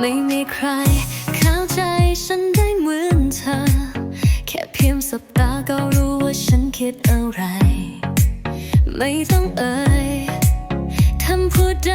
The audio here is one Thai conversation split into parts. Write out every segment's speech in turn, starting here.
ไม่มีใครเข้าใจฉันได้เหมือนเธอ แค่เพียงสบตาก็รู้ว่าฉันคิดอะไร ไม่ต้องเอ่ยทำพูดใด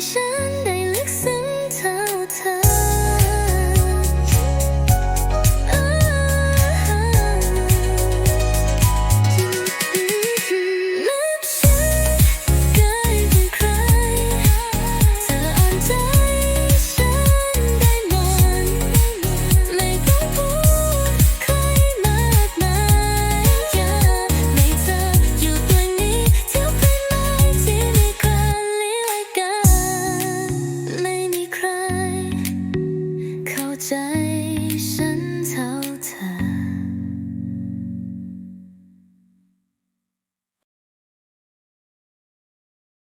深